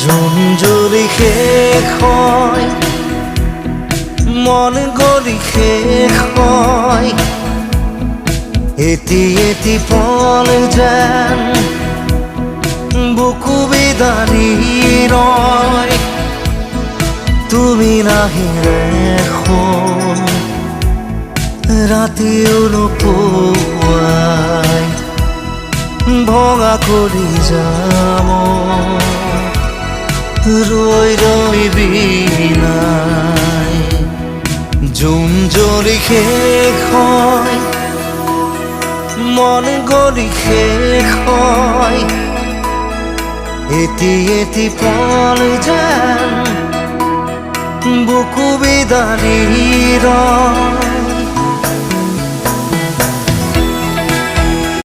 Zone জুৰি শেষ হয় মন গলি শেষ হয়। এটি এটি পল যেন বুকু বিদাৰি ৰয় তুমি নাহিলে এখন ৰাতিও নোপোৱাই ভঙা কৰি যাম ৰৈ ৰৈ বিনাই জোন জ্বলি শেষ মন গলি শেষ হয়। এটি এটি পল যেন, বুকু বিদাৰি ৰয়